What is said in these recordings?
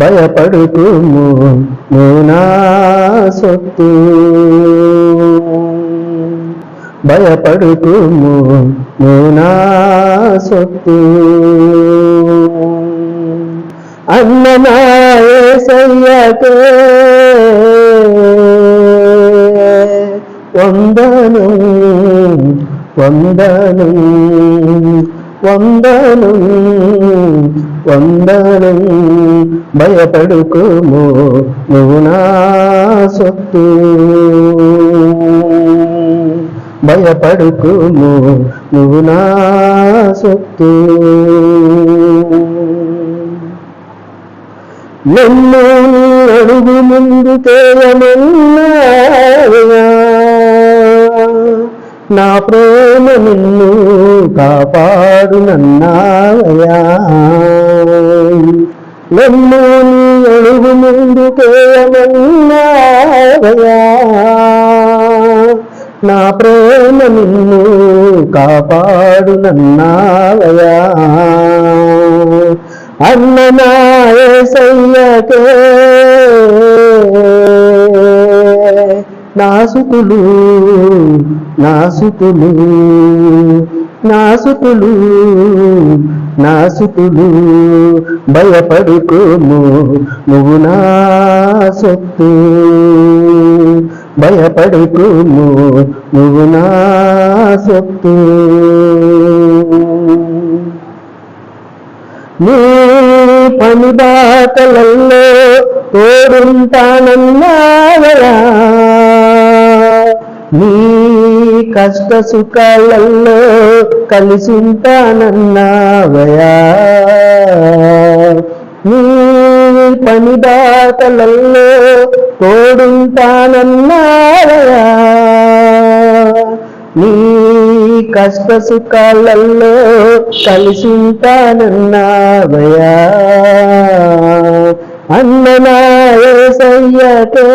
భయపడుకుము నేనా సొత్తు. భయపడుకుము నేనా నా సొత్తు అన్నమాయేసయ్యకే వందనం వందనం. వందనం వందనం భయపడుకోము నువ్వు నా సొత్తు. భయపడుకోము నువ్వు నా సొత్తు. నన్ను అడుగు ముందు తేయమన్నావా నా ప్రేమ నిన్ను కాపాడు నన్నావయా నన్ను నీ అడుగు ముందు తేయమన్నావయా నా ప్రేమ నిన్ను కాపాడు నన్నావయా అన్ననాయసయ్యకే. నాసుకులు నాసుకులు. నాసుకులు నాసుకులు భయపడుకోము నువ్వు నా సొత్తు. భయపడుకోము నువ్వు నా సొత్తు. నీ పని బాటలలో తోడుంటానన్నావయా నీ కష్ట సుఖాలలో కలిసింటానన్నావయా నీ పనిదాతలలో తోడుంటానన్నావయా నీ కష్ట సుఖాలలో కలిసింటానన్నావయా అన్ననాయ సయ్యతో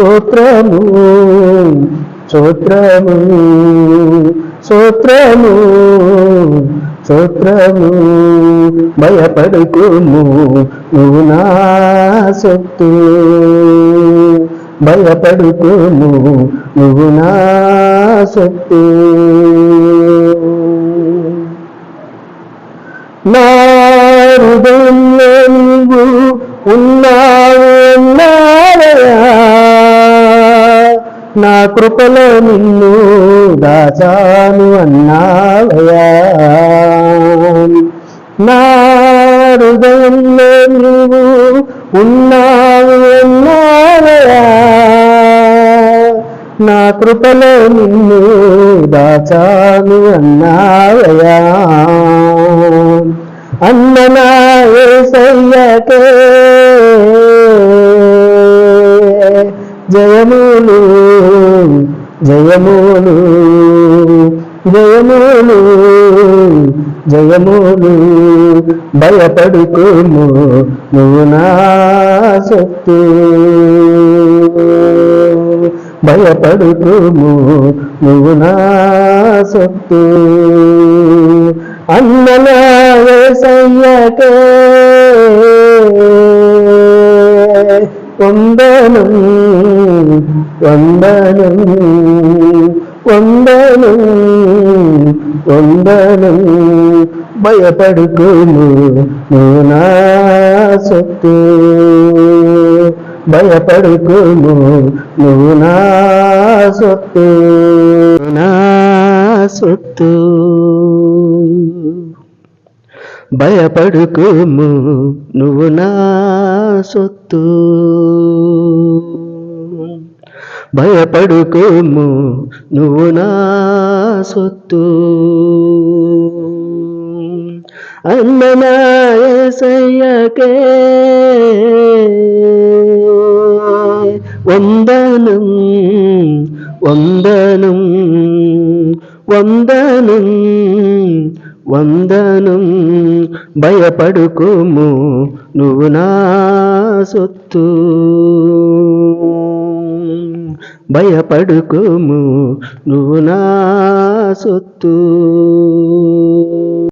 స్తోత్రము స్తోత్రము స్తోత్రము స్తోత్రము. భయపడుకుము నువ్వు నా శక్తి. భయపడుకుము నువ్వు నా శక్తి. నా హృదయంలో నువ్వు ఉన్నా నా కృపలో నిన్ను దాచాను అన్నావయా నా హృదయంలో నీవు ఉన్నావు ఉన్నావయా నా కృపలో నిన్ను దాచాను అన్నావయా అన్ననాయసయ్యకే జయములు జయములు జయములు జయములు. భయపడుకోము నువ్వు నా శక్తి. భయపడుకోము నువ్వు నా శక్తి. అన్ననాయసయ్యకే వందనం వందనం వందనం. వందనం భయపడుకోము నువ్వు నా సొత్తు. భయపడుకోము నువ్వు నా సొత్తు. నా సొత్తు. భయపడుకోము నువ్వు నా సొత్తు. భయపడుకోము నువ్వు నా సొత్తు అన్ననాయసయ్యకే వందనం వందనం వందనం వందనం భయపడుకోము నువ్వు నా సొత్తు భయపడుకోము నువ్వు నా సొత్తు.